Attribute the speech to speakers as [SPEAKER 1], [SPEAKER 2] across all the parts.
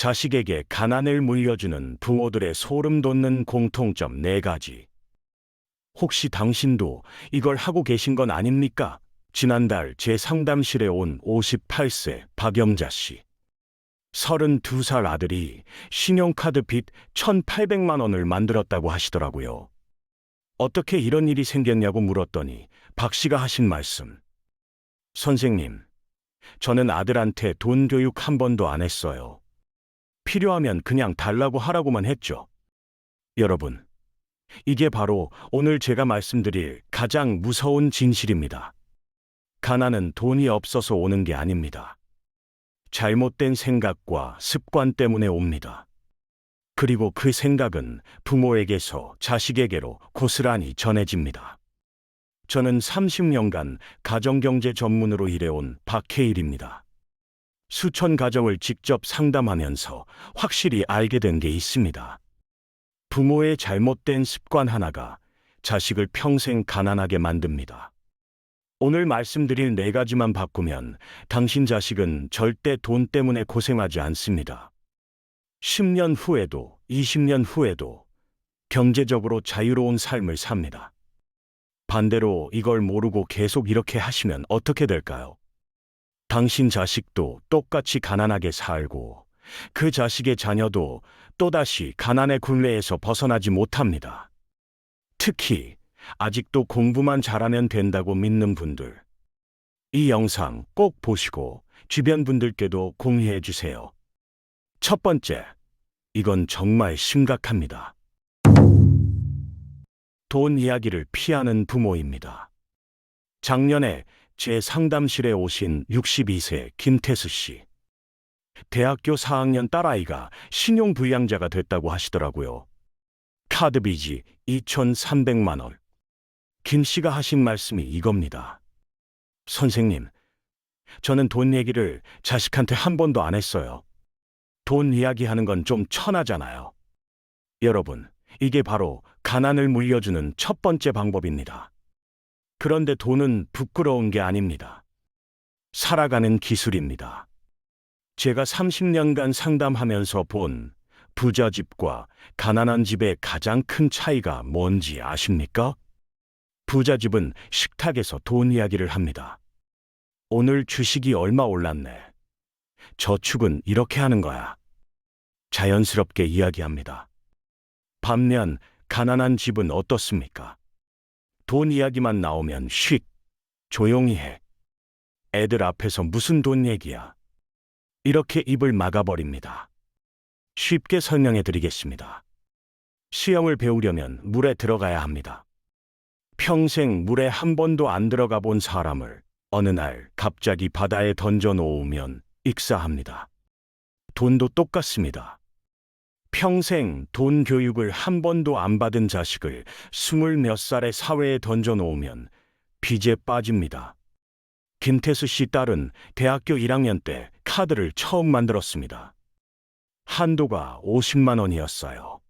[SPEAKER 1] 자식에게 가난을 물려주는 부모들의 소름 돋는 공통점 네 가지. 혹시 당신도 이걸 하고 계신 건 아닙니까? 지난달 제 상담실에 온 58세 박영자 씨. 32살 아들이 신용카드 빚 1,800만 원을 만들었다고 하시더라고요. 어떻게 이런 일이 생겼냐고 물었더니 박 씨가 하신 말씀. 선생님, 저는 아들한테 돈 교육 한 번도 안 했어요. 필요하면 그냥 달라고 하라고만 했죠. 여러분, 이게 바로 오늘 제가 말씀드릴 가장 무서운 진실입니다. 가난은 돈이 없어서 오는 게 아닙니다. 잘못된 생각과 습관 때문에 옵니다. 그리고 그 생각은 부모에게서 자식에게로 고스란히 전해집니다. 저는 30년간 가정경제 전문으로 일해온 박해일입니다. 수천 가정을 직접 상담하면서 확실히 알게 된 게 있습니다. 부모의 잘못된 습관 하나가 자식을 평생 가난하게 만듭니다. 오늘 말씀드릴 네 가지만 바꾸면 당신 자식은 절대 돈 때문에 고생하지 않습니다. 10년 후에도 20년 후에도 경제적으로 자유로운 삶을 삽니다. 반대로 이걸 모르고 계속 이렇게 하시면 어떻게 될까요? 당신 자식도 똑같이 가난하게 살고 그 자식의 자녀도 또다시 가난의 굴레에서 벗어나지 못합니다. 특히 아직도 공부만 잘하면 된다고 믿는 분들. 이 영상 꼭 보시고 주변 분들께도 공유해 주세요. 첫 번째, 이건 정말 심각합니다. 돈 이야기를 피하는 부모입니다. 작년에 제 상담실에 오신 62세 김태수 씨. 대학교 4학년 딸아이가 신용불량자가 됐다고 하시더라고요. 카드 빚이 2,300만 원. 김 씨가 하신 말씀이 이겁니다. 선생님, 저는 돈 얘기를 자식한테 한 번도 안 했어요. 돈 이야기하는 건 좀 천하잖아요. 여러분, 이게 바로 가난을 물려주는 첫 번째 방법입니다. 그런데 돈은 부끄러운 게 아닙니다. 살아가는 기술입니다. 제가 30년간 상담하면서 본 부자 집과 가난한 집의 가장 큰 차이가 뭔지 아십니까? 부자 집은 식탁에서 돈 이야기를 합니다. 오늘 주식이 얼마 올랐네. 저축은 이렇게 하는 거야. 자연스럽게 이야기합니다. 반면 가난한 집은 어떻습니까? 돈 이야기만 나오면 쉿, 조용히 해. 애들 앞에서 무슨 돈 얘기야. 이렇게 입을 막아버립니다. 쉽게 설명해 드리겠습니다. 수영을 배우려면 물에 들어가야 합니다. 평생 물에 한 번도 안 들어가 본 사람을 어느 날 갑자기 바다에 던져 놓으면 익사합니다. 돈도 똑같습니다. 평생 돈 교육을 한 번도 안 받은 자식을 스물 몇 살의 사회에 던져 놓으면 빚에 빠집니다. 김태수 씨 딸은 대학교 1학년 때 카드를 처음 만들었습니다. 한도가 50만 원이었어요.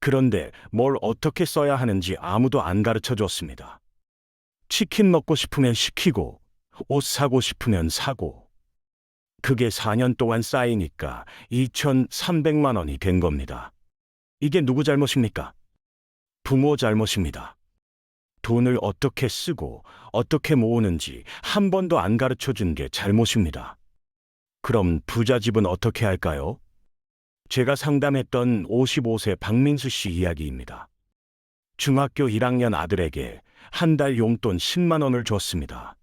[SPEAKER 1] 그런데 뭘 어떻게 써야 하는지 아무도 안 가르쳐 줬습니다. 치킨 먹고 싶으면 시키고, 옷 사고 싶으면 사고. 그게 4년 동안 쌓이니까 2,300만 원이 된 겁니다. 이게 누구 잘못입니까? 부모 잘못입니다. 돈을 어떻게 쓰고 어떻게 모으는지 한 번도 안 가르쳐 준 게 잘못입니다. 그럼 부자집은 어떻게 할까요? 제가 상담했던 55세 박민수 씨 이야기입니다. 중학교 1학년 아들에게 한 달 용돈 10만 원을 줬습니다.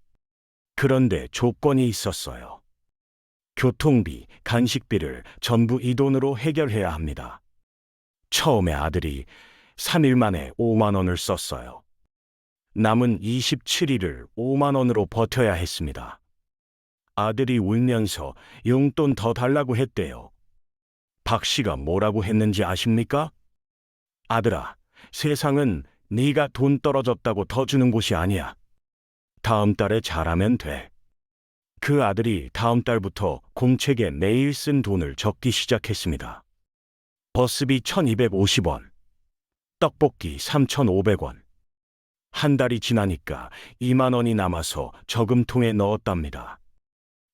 [SPEAKER 1] 그런데 조건이 있었어요. 교통비, 간식비를 전부 이 돈으로 해결해야 합니다. 처음에 아들이 3일 만에 5만 원을 썼어요. 남은 27일을 5만 원으로 버텨야 했습니다. 아들이 울면서 용돈 더 달라고 했대요. 박 씨가 뭐라고 했는지 아십니까? 아들아, 세상은 네가 돈 떨어졌다고 더 주는 곳이 아니야. 다음 달에 잘하면 돼. 그 아들이 다음 달부터 공책에 매일 쓴 돈을 적기 시작했습니다. 버스비 1250원, 떡볶이 3500원. 한 달이 지나니까 2만 원이 남아서 저금통에 넣었답니다.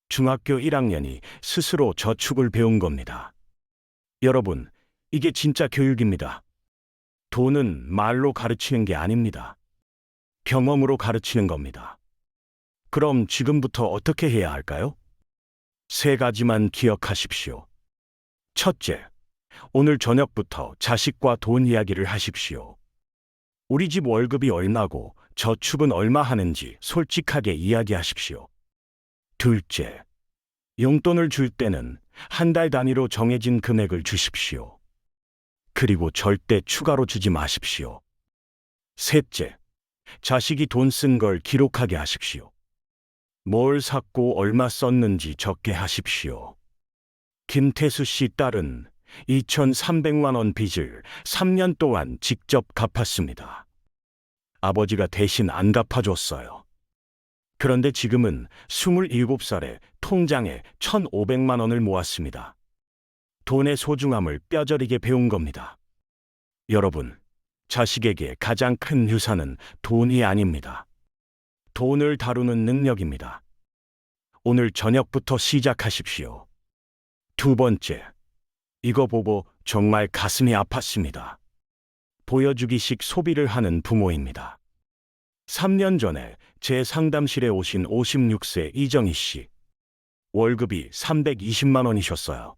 [SPEAKER 1] 중학교 1학년이 스스로 저축을 배운 겁니다. 여러분, 이게 진짜 교육입니다. 돈은 말로 가르치는 게 아닙니다. 경험으로 가르치는 겁니다. 그럼 지금부터 어떻게 해야 할까요? 세 가지만 기억하십시오. 첫째, 오늘 저녁부터 자식과 돈 이야기를 하십시오. 우리 집 월급이 얼마고 저축은 얼마 하는지 솔직하게 이야기하십시오. 둘째, 용돈을 줄 때는 한 달 단위로 정해진 금액을 주십시오. 그리고 절대 추가로 주지 마십시오. 셋째, 자식이 돈 쓴 걸 기록하게 하십시오. 뭘 샀고 얼마 썼는지 적게 하십시오. 김태수 씨 딸은 2,300만 원 빚을 3년 동안 직접 갚았습니다. 아버지가 대신 안 갚아줬어요. 그런데 지금은 27살에 통장에 1,500만 원을 모았습니다. 돈의 소중함을 뼈저리게 배운 겁니다. 여러분, 자식에게 가장 큰 유산은 돈이 아닙니다. 돈을 다루는 능력입니다. 오늘 저녁부터 시작하십시오. 두 번째, 이거 보고 정말 가슴이 아팠습니다. 보여주기식 소비를 하는 부모입니다. 3년 전에 제 상담실에 오신 56세 이정희 씨. 월급이 320만 원이셨어요.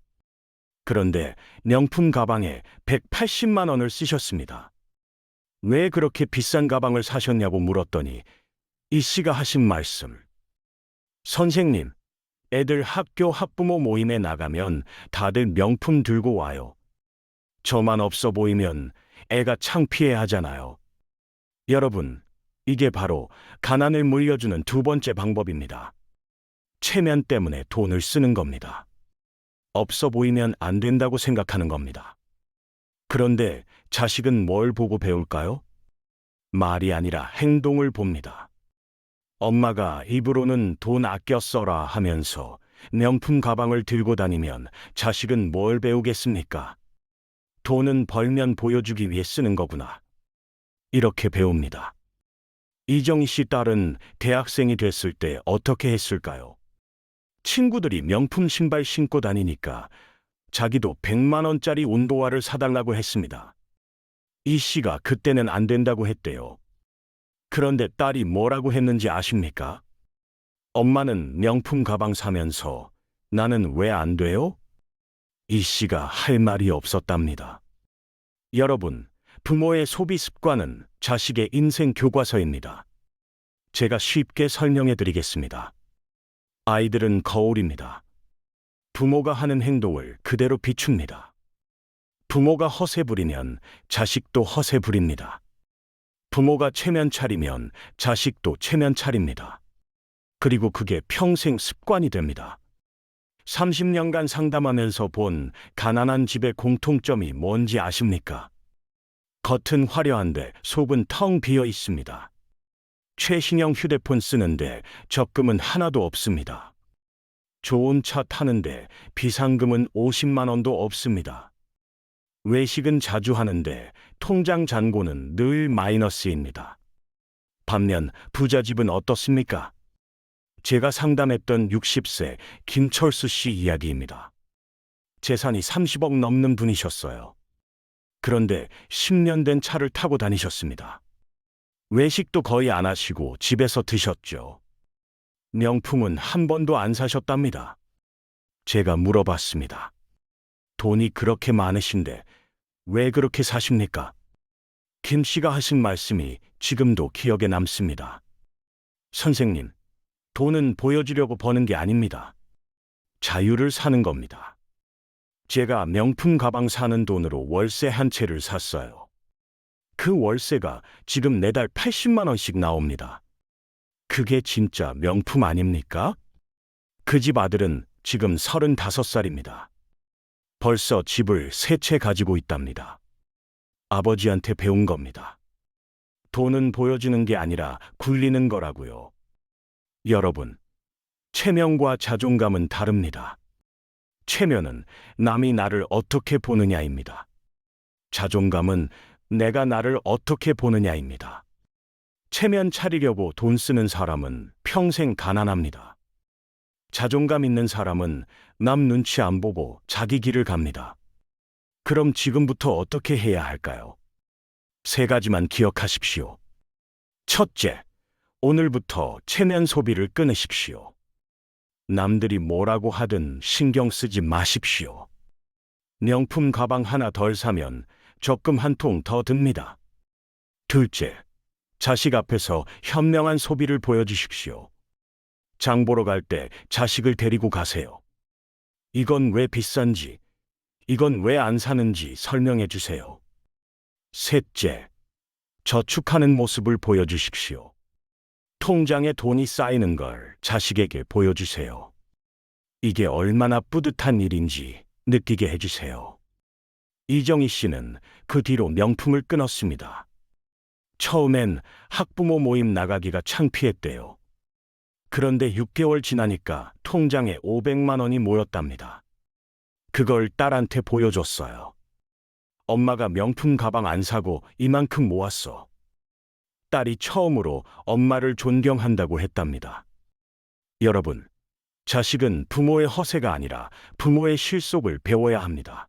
[SPEAKER 1] 그런데 명품 가방에 180만 원을 쓰셨습니다. 왜 그렇게 비싼 가방을 사셨냐고 물었더니 이 씨가 하신 말씀. 선생님, 애들 학교 학부모 모임에 나가면 다들 명품 들고 와요. 저만 없어 보이면 애가 창피해 하잖아요. 여러분, 이게 바로 가난을 물려주는 두 번째 방법입니다. 체면 때문에 돈을 쓰는 겁니다. 없어 보이면 안 된다고 생각하는 겁니다. 그런데 자식은 뭘 보고 배울까요? 말이 아니라 행동을 봅니다. 엄마가 입으로는 돈 아껴 써라 하면서 명품 가방을 들고 다니면 자식은 뭘 배우겠습니까? 돈은 벌면 보여주기 위해 쓰는 거구나. 이렇게 배웁니다. 이정희 씨 딸은 대학생이 됐을 때 어떻게 했을까요? 친구들이 명품 신발 신고 다니니까 자기도 100만 원짜리 운동화를 사달라고 했습니다. 이 씨가 그때는 안 된다고 했대요. 그런데 딸이 뭐라고 했는지 아십니까? 엄마는 명품 가방 사면서 나는 왜 안 돼요? 이 씨가 할 말이 없었답니다. 여러분, 부모의 소비 습관은 자식의 인생 교과서입니다. 제가 쉽게 설명해 드리겠습니다. 아이들은 거울입니다. 부모가 하는 행동을 그대로 비춥니다. 부모가 허세 부리면 자식도 허세 부립니다. 부모가 체면 차리면 자식도 체면 차립니다. 그리고 그게 평생 습관이 됩니다. 30년간 상담하면서 본 가난한 집의 공통점이 뭔지 아십니까? 겉은 화려한데 속은 텅 비어 있습니다. 최신형 휴대폰 쓰는데 적금은 하나도 없습니다. 좋은 차 타는데 비상금은 50만 원도 없습니다. 외식은 자주 하는데 통장 잔고는 늘 마이너스입니다. 반면 부자집은 어떻습니까? 제가 상담했던 60세 김철수 씨 이야기입니다. 재산이 30억 넘는 분이셨어요. 그런데 10년 된 차를 타고 다니셨습니다. 외식도 거의 안 하시고 집에서 드셨죠. 명품은 한 번도 안 사셨답니다. 제가 물어봤습니다. 돈이 그렇게 많으신데 왜 그렇게 사십니까? 김 씨가 하신 말씀이 지금도 기억에 남습니다. 선생님, 돈은 보여주려고 버는 게 아닙니다. 자유를 사는 겁니다. 제가 명품 가방 사는 돈으로 월세 한 채를 샀어요. 그 월세가 지금 매달 80만 원씩 나옵니다. 그게 진짜 명품 아닙니까? 그 집 아들은 지금 35살입니다. 벌써 집을 세 채 가지고 있답니다. 아버지한테 배운 겁니다. 돈은 보여주는 게 아니라 굴리는 거라고요. 여러분, 체면과 자존감은 다릅니다. 체면은 남이 나를 어떻게 보느냐입니다. 자존감은 내가 나를 어떻게 보느냐입니다. 체면 차리려고 돈 쓰는 사람은 평생 가난합니다. 자존감 있는 사람은 남 눈치 안 보고 자기 길을 갑니다. 그럼 지금부터 어떻게 해야 할까요? 세 가지만 기억하십시오. 첫째, 오늘부터 체면 소비를 끊으십시오. 남들이 뭐라고 하든 신경 쓰지 마십시오. 명품 가방 하나 덜 사면 적금 한 통 더 듭니다. 둘째, 자식 앞에서 현명한 소비를 보여주십시오. 장 보러 갈 때 자식을 데리고 가세요. 이건 왜 비싼지, 이건 왜 안 사는지 설명해 주세요. 셋째, 저축하는 모습을 보여주십시오. 통장에 돈이 쌓이는 걸 자식에게 보여주세요. 이게 얼마나 뿌듯한 일인지 느끼게 해주세요. 이정희 씨는 그 뒤로 명품을 끊었습니다. 처음엔 학부모 모임 나가기가 창피했대요. 그런데 6개월 지나니까 통장에 500만 원이 모였답니다. 그걸 딸한테 보여줬어요. 엄마가 명품 가방 안 사고 이만큼 모았어. 딸이 처음으로 엄마를 존경한다고 했답니다. 여러분, 자식은 부모의 허세가 아니라 부모의 실속을 배워야 합니다.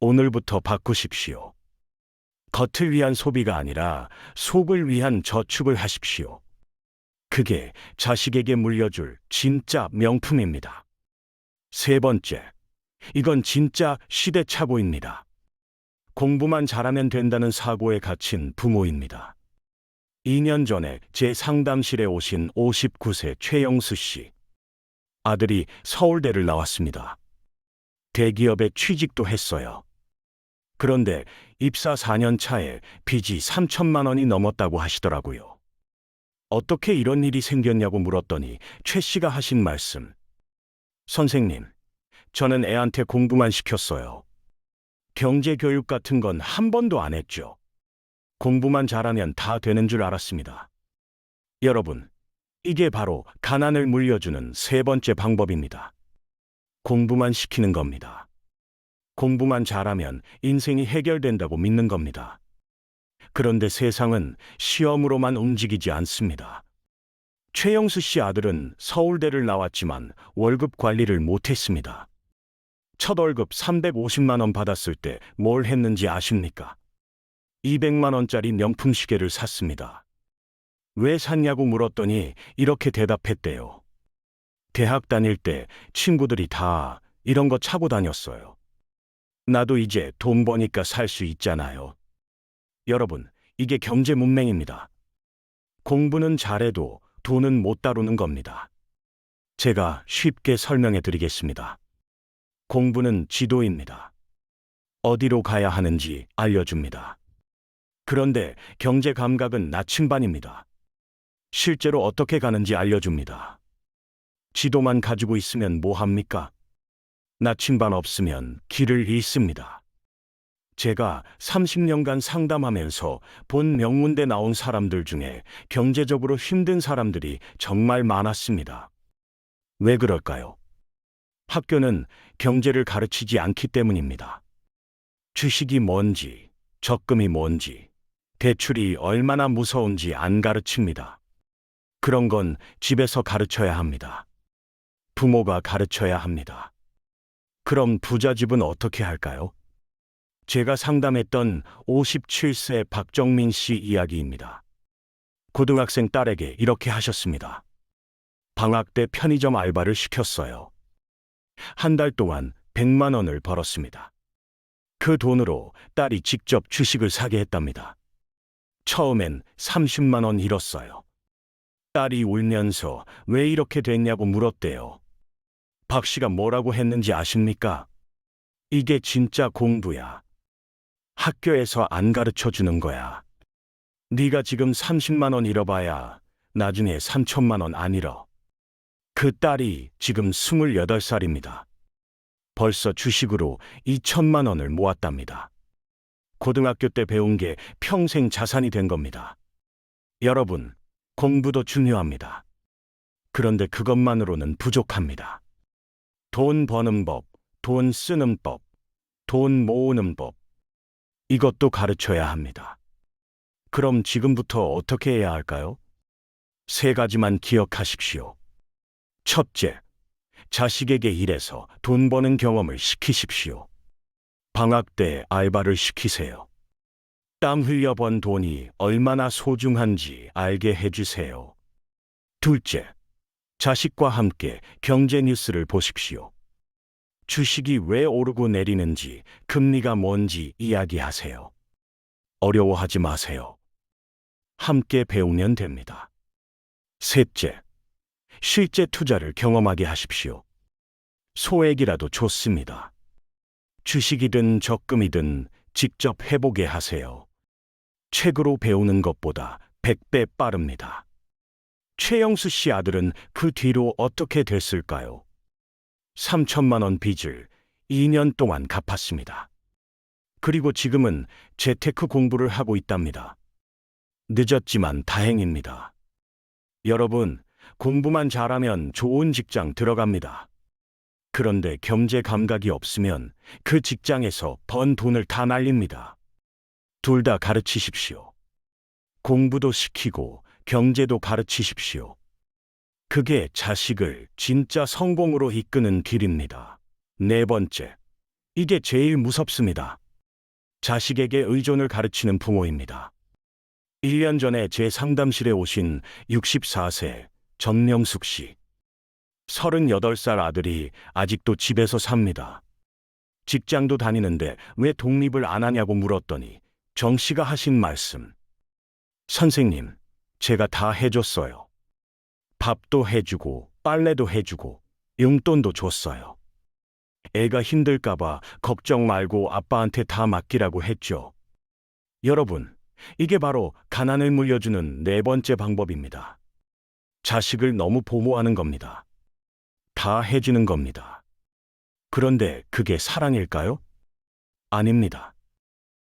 [SPEAKER 1] 오늘부터 바꾸십시오. 겉을 위한 소비가 아니라 속을 위한 저축을 하십시오. 그게 자식에게 물려줄 진짜 명품입니다. 세 번째, 이건 진짜 시대착오입니다. 공부만 잘하면 된다는 사고에 갇힌 부모입니다. 2년 전에 제 상담실에 오신 59세 최영수 씨. 아들이 서울대를 나왔습니다. 대기업에 취직도 했어요. 그런데 입사 4년 차에 빚이 3천만 원이 넘었다고 하시더라고요. 어떻게 이런 일이 생겼냐고 물었더니 최 씨가 하신 말씀. 선생님, 저는 애한테 공부만 시켰어요. 경제 교육 같은 건 한 번도 안 했죠. 공부만 잘하면 다 되는 줄 알았습니다. 여러분, 이게 바로 가난을 물려주는 세 번째 방법입니다. 공부만 시키는 겁니다. 공부만 잘하면 인생이 해결된다고 믿는 겁니다. 그런데 세상은 시험으로만 움직이지 않습니다. 최영수 씨 아들은 서울대를 나왔지만 월급 관리를 못했습니다. 첫 월급 350만 원 받았을 때 뭘 했는지 아십니까? 200만 원짜리 명품 시계를 샀습니다. 왜 샀냐고 물었더니 이렇게 대답했대요. 대학 다닐 때 친구들이 다 이런 거 차고 다녔어요. 나도 이제 돈 버니까 살 수 있잖아요. 여러분, 이게 경제 문맹입니다. 공부는 잘해도 돈은 못 다루는 겁니다. 제가 쉽게 설명해 드리겠습니다. 공부는 지도입니다. 어디로 가야 하는지 알려줍니다. 그런데 경제 감각은 나침반입니다. 실제로 어떻게 가는지 알려줍니다. 지도만 가지고 있으면 뭐 합니까? 나침반 없으면 길을 잃습니다. 제가 30년간 상담하면서 본 명문대 나온 사람들 중에 경제적으로 힘든 사람들이 정말 많았습니다. 왜 그럴까요? 학교는 경제를 가르치지 않기 때문입니다. 주식이 뭔지, 적금이 뭔지, 대출이 얼마나 무서운지 안 가르칩니다. 그런 건 집에서 가르쳐야 합니다. 부모가 가르쳐야 합니다. 그럼 부자 집은 어떻게 할까요? 제가 상담했던 57세 박정민 씨 이야기입니다. 고등학생 딸에게 이렇게 하셨습니다. 방학 때 편의점 알바를 시켰어요. 한 달 동안 100만 원을 벌었습니다. 그 돈으로 딸이 직접 주식을 사게 했답니다. 처음엔 30만 원 잃었어요. 딸이 울면서 왜 이렇게 됐냐고 물었대요. 박 씨가 뭐라고 했는지 아십니까? 이게 진짜 공부야. 학교에서 안 가르쳐 주는 거야. 네가 지금 30만 원 잃어봐야 나중에 3천만 원 안 잃어. 그 딸이 지금 28살입니다. 벌써 주식으로 2천만 원을 모았답니다. 고등학교 때 배운 게 평생 자산이 된 겁니다. 여러분, 공부도 중요합니다. 그런데 그것만으로는 부족합니다. 돈 버는 법, 돈 쓰는 법, 돈 모으는 법. 이것도 가르쳐야 합니다. 그럼 지금부터 어떻게 해야 할까요? 세 가지만 기억하십시오. 첫째, 자식에게 일해서 돈 버는 경험을 시키십시오. 방학 때 알바를 시키세요. 땀 흘려 번 돈이 얼마나 소중한지 알게 해주세요. 둘째, 자식과 함께 경제 뉴스를 보십시오. 주식이 왜 오르고 내리는지, 금리가 뭔지 이야기하세요. 어려워하지 마세요. 함께 배우면 됩니다. 셋째, 실제 투자를 경험하게 하십시오. 소액이라도 좋습니다. 주식이든 적금이든 직접 해보게 하세요. 책으로 배우는 것보다 100배 빠릅니다. 최영수 씨 아들은 그 뒤로 어떻게 됐을까요? 3천만 원 빚을 2년 동안 갚았습니다. 그리고 지금은 재테크 공부를 하고 있답니다. 늦었지만 다행입니다. 여러분, 공부만 잘하면 좋은 직장 들어갑니다. 그런데 경제 감각이 없으면 그 직장에서 번 돈을 다 날립니다. 둘 다 가르치십시오. 공부도 시키고 경제도 가르치십시오. 그게 자식을 진짜 성공으로 이끄는 길입니다. 네 번째. 이게 제일 무섭습니다. 자식에게 의존을 가르치는 부모입니다. 1년 전에 제 상담실에 오신 64세 전명숙 씨. 38살 아들이 아직도 집에서 삽니다. 직장도 다니는데 왜 독립을 안 하냐고 물었더니 정 씨가 하신 말씀. 선생님, 제가 다 해줬어요. 밥도 해주고, 빨래도 해주고, 용돈도 줬어요. 애가 힘들까봐 걱정 말고 아빠한테 다 맡기라고 했죠. 여러분, 이게 바로 가난을 물려주는 네 번째 방법입니다. 자식을 너무 보모하는 겁니다. 다 해주는 겁니다. 그런데 그게 사랑일까요? 아닙니다.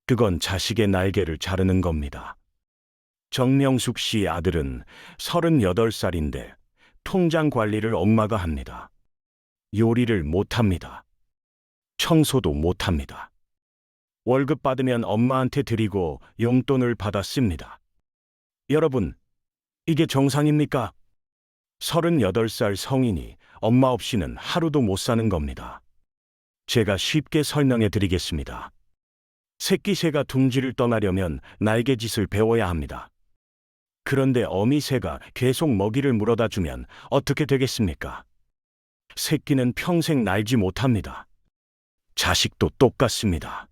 [SPEAKER 1] 그건 자식의 날개를 자르는 겁니다. 정명숙 씨 아들은 38살인데 통장 관리를 엄마가 합니다. 요리를 못합니다. 청소도 못합니다. 월급 받으면 엄마한테 드리고 용돈을 받아 씁니다. 여러분, 이게 정상입니까? 38살 성인이 엄마 없이는 하루도 못 사는 겁니다. 제가 쉽게 설명해 드리겠습니다. 새끼 새가 둥지를 떠나려면 날개짓을 배워야 합니다. 그런데 어미새가 계속 먹이를 물어다 주면 어떻게 되겠습니까? 새끼는 평생 날지 못합니다. 자식도 똑같습니다.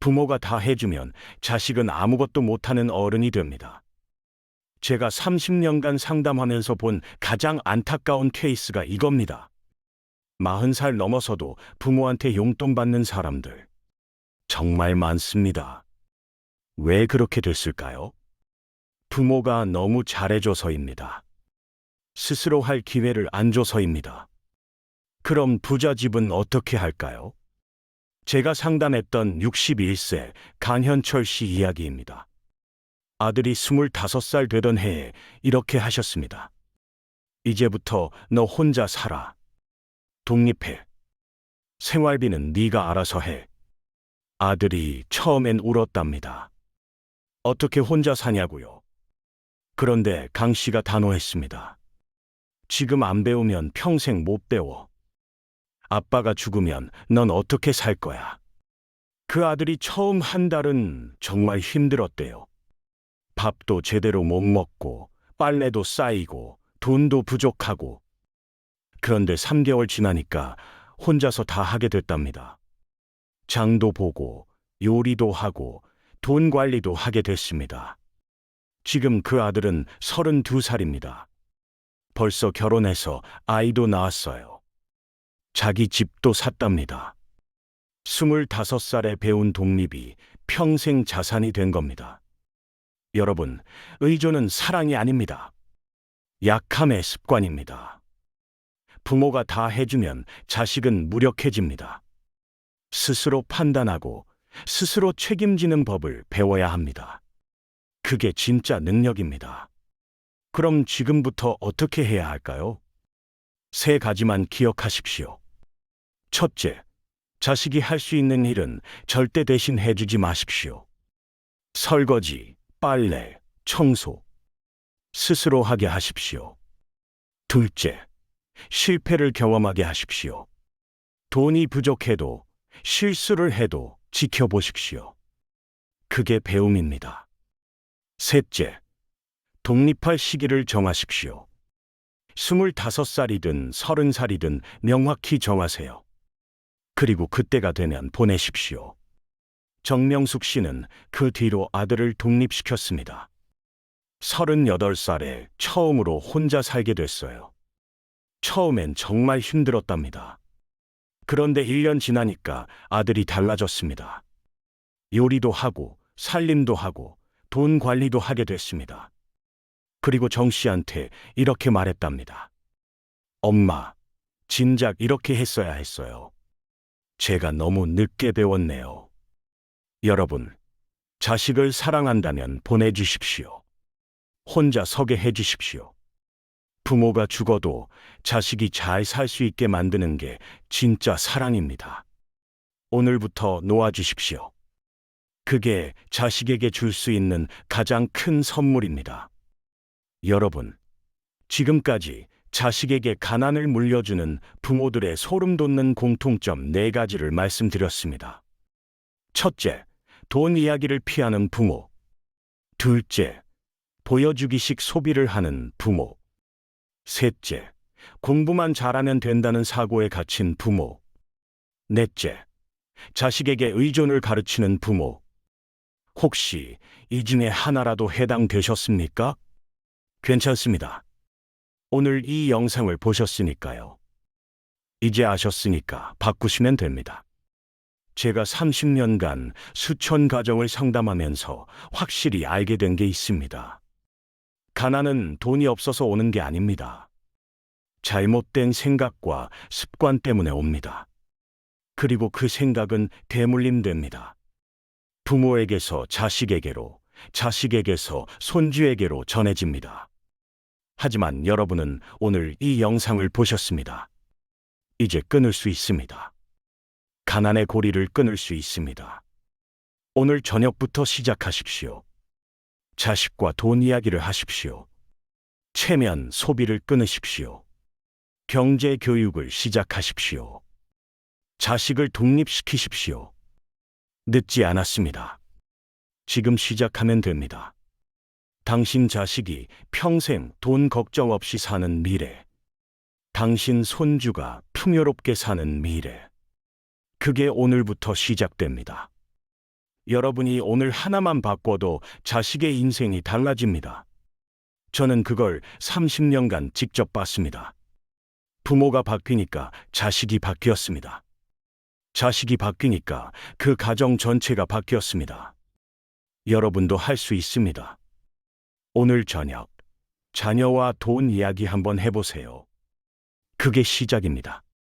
[SPEAKER 1] 부모가 다 해주면 자식은 아무것도 못하는 어른이 됩니다. 제가 30년간 상담하면서 본 가장 안타까운 케이스가 이겁니다. 40살 넘어서도 부모한테 용돈 받는 사람들. 정말 많습니다. 왜 그렇게 됐을까요? 부모가 너무 잘해줘서입니다. 스스로 할 기회를 안 줘서입니다. 그럼 부자 집은 어떻게 할까요? 제가 상담했던 61세 간현철 씨 이야기입니다. 아들이 25살 되던 해에 이렇게 하셨습니다. 이제부터 너 혼자 살아. 독립해. 생활비는 네가 알아서 해. 아들이 처음엔 울었답니다. 어떻게 혼자 사냐고요? 그런데 강 씨가 단호했습니다. 지금 안 배우면 평생 못 배워. 아빠가 죽으면 넌 어떻게 살 거야? 그 아들이 처음 한 달은 정말 힘들었대요. 밥도 제대로 못 먹고, 빨래도 쌓이고, 돈도 부족하고. 그런데 3개월 지나니까 혼자서 다 하게 됐답니다. 장도 보고, 요리도 하고, 돈 관리도 하게 됐습니다. 지금 그 아들은 32살입니다. 벌써 결혼해서 아이도 낳았어요. 자기 집도 샀답니다. 25살에 배운 독립이 평생 자산이 된 겁니다. 여러분, 의존은 사랑이 아닙니다. 약함의 습관입니다. 부모가 다 해주면 자식은 무력해집니다. 스스로 판단하고 스스로 책임지는 법을 배워야 합니다. 그게 진짜 능력입니다. 그럼 지금부터 어떻게 해야 할까요? 세 가지만 기억하십시오. 첫째, 자식이 할 수 있는 일은 절대 대신 해주지 마십시오. 설거지, 빨래, 청소. 스스로 하게 하십시오. 둘째, 실패를 경험하게 하십시오. 돈이 부족해도 실수를 해도 지켜보십시오. 그게 배움입니다. 셋째, 독립할 시기를 정하십시오. 25살이든 30살이든 명확히 정하세요. 그리고 그때가 되면 보내십시오. 정명숙 씨는 그 뒤로 아들을 독립시켰습니다. 38살에 처음으로 혼자 살게 됐어요. 처음엔 정말 힘들었답니다. 그런데 1년 지나니까 아들이 달라졌습니다. 요리도 하고, 살림도 하고, 돈 관리도 하게 됐습니다. 그리고 정 씨한테 이렇게 말했답니다. 엄마, 진작 이렇게 했어야 했어요. 제가 너무 늦게 배웠네요. 여러분, 자식을 사랑한다면 보내주십시오. 혼자 서게 해주십시오. 부모가 죽어도 자식이 잘 살 수 있게 만드는 게 진짜 사랑입니다. 오늘부터 놓아주십시오. 그게 자식에게 줄 수 있는 가장 큰 선물입니다. 여러분, 지금까지 자식에게 가난을 물려주는 부모들의 소름 돋는 공통점 네 가지를 말씀드렸습니다. 첫째, 돈 이야기를 피하는 부모. 둘째, 보여주기식 소비를 하는 부모. 셋째, 공부만 잘하면 된다는 사고에 갇힌 부모. 넷째, 자식에게 의존을 가르치는 부모. 혹시 이 중에 하나라도 해당되셨습니까? 괜찮습니다. 오늘 이 영상을 보셨으니까요. 이제 아셨으니까 바꾸시면 됩니다. 제가 30년간 수천 가정을 상담하면서 확실히 알게 된 게 있습니다. 가난은 돈이 없어서 오는 게 아닙니다. 잘못된 생각과 습관 때문에 옵니다. 그리고 그 생각은 대물림됩니다. 부모에게서 자식에게로, 자식에게서 손주에게로 전해집니다. 하지만 여러분은 오늘 이 영상을 보셨습니다. 이제 끊을 수 있습니다. 가난의 고리를 끊을 수 있습니다. 오늘 저녁부터 시작하십시오. 자식과 돈 이야기를 하십시오. 체면 소비를 끊으십시오. 경제 교육을 시작하십시오. 자식을 독립시키십시오. 늦지 않았습니다. 지금 시작하면 됩니다. 당신 자식이 평생 돈 걱정 없이 사는 미래. 당신 손주가 풍요롭게 사는 미래. 그게 오늘부터 시작됩니다. 여러분이 오늘 하나만 바꿔도 자식의 인생이 달라집니다. 저는 그걸 30년간 직접 봤습니다. 부모가 바뀌니까 자식이 바뀌었습니다. 자식이 바뀌니까 그 가정 전체가 바뀌었습니다. 여러분도 할 수 있습니다. 오늘 저녁 자녀와 돈 이야기 한번 해보세요. 그게 시작입니다.